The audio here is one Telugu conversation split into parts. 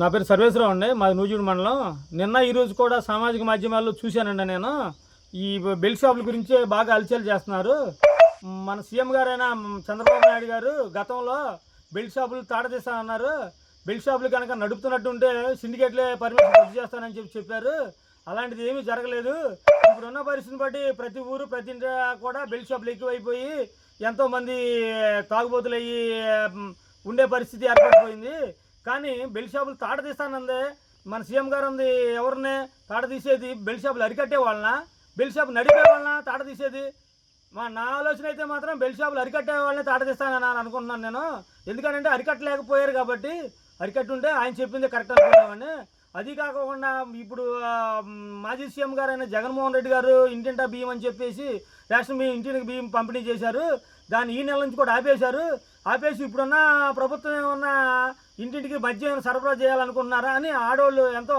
నా పేరు సర్వేశ్వరరావు అండి మాది నూజివీడు మండలం. నిన్న ఈరోజు కూడా సామాజిక మాధ్యమాల్లో చూశానండి నేను. ఈ బెల్ట్ షాపుల గురించే బాగా అలచలు చేస్తున్నారు. మన సీఎం గారైన చంద్రబాబు నాయుడు గారు గతంలో బెల్ట్ షాపులు తాడదీస్తానన్నారు బెల్ట్ షాపులు కనుక నడుపుతున్నట్టు ఉంటే సిండికేట్లే పర్మిషన్ రద్దు చేస్తానని చెప్పి చెప్పారు. అలాంటిది ఏమీ జరగలేదు. ఇప్పుడున్న పరిస్థితిని బట్టి ప్రతి ఊరు ప్రతి ఇంటి కూడా బెల్ట్ షాపులు ఎక్కువైపోయి ఎంతోమంది తాగుబోతులు అయ్యి ఉండే పరిస్థితి ఏర్పడిపోయింది. కానీ బెల్ట్ షాపులు తాట తీస్తానందే. మన సీఎం గారు ఉంది ఎవరిని తాట తీసేది? బెల్ట్ షాపులు అరికట్టే వాళ్ళన? బెల్ట్ షాప్ నడిపే వాళ్ళన తాట తీసేది? మా నా ఆలోచన అయితే మాత్రం బెల్ట్ షాపులు అరికట్టే వాళ్ళని తాట తీస్తానని అని అనుకుంటున్నాను నేను. ఎందుకంటే అరికట్టలేకపోయారు కాబట్టి అరికట్టుంటే ఆయన చెప్పింది కరెక్ట్ అనుకున్నామని. అది కాకుండా ఇప్పుడు మాజీ సీఎం గారు అయిన జగన్మోహన్ రెడ్డి గారు ఇంటింటా బియ్యం అని చెప్పేసి రేషన్ బియ్యం ఇంటింటికి బియ్యం పంపిణీ చేశారు. దాన్ని ఈ నెల నుంచి కూడా ఆపేశారు. ఆపేసి ఇప్పుడున్న ప్రభుత్వం ఏమన్నా ఇంటింటికి మద్యం సరఫరా చేయాలనుకుంటున్నారా అని ఆడవాళ్ళు ఎంతో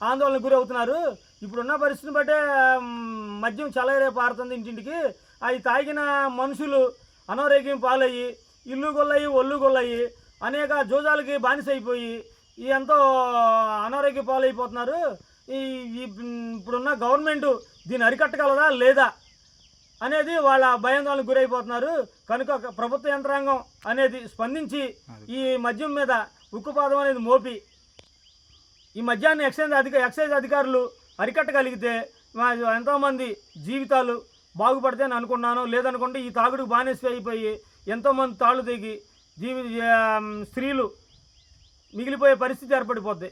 ఆందోళనకు గురవుతున్నారు. ఇప్పుడున్న పరిస్థితిని బట్టే మద్యం చలయరే పారుతుంది ఇంటింటికి. అవి తాగిన మనుషులు అనారోగ్యం పాలయ్యి ఇల్లు గొల్లయి ఒళ్ళు గొల్లయి అనేక జోజాలకి బానిస అయిపోయి ఎంతో అనారోగ్య పాలైపోతున్నారు. ఈ ఇప్పుడున్న గవర్నమెంట్ దీన్ని అరికట్టగలదా లేదా అనేది వాళ్ళ భయాందోళనకు గురైపోతున్నారు. కనుక ప్రభుత్వ యంత్రాంగం అనేది స్పందించి ఈ మద్యం మీద ఉక్కుపాదం అనేది మోపి ఈ మద్యాన్ని ఎక్సైజ్ అధిక ఎక్సైజ్ అధికారులు అరికట్టగలిగితే ఎంతోమంది జీవితాలు బాగుపడతాయని అనుకున్నాను. లేదనుకుంటే ఈ తాగుడుకు బానిస అయిపోయి ఎంతోమంది తాళ్ళు తెగి జీవి స్త్రీలు మిగిలిపోయే పరిస్థితి ఏర్పడిపోద్ది.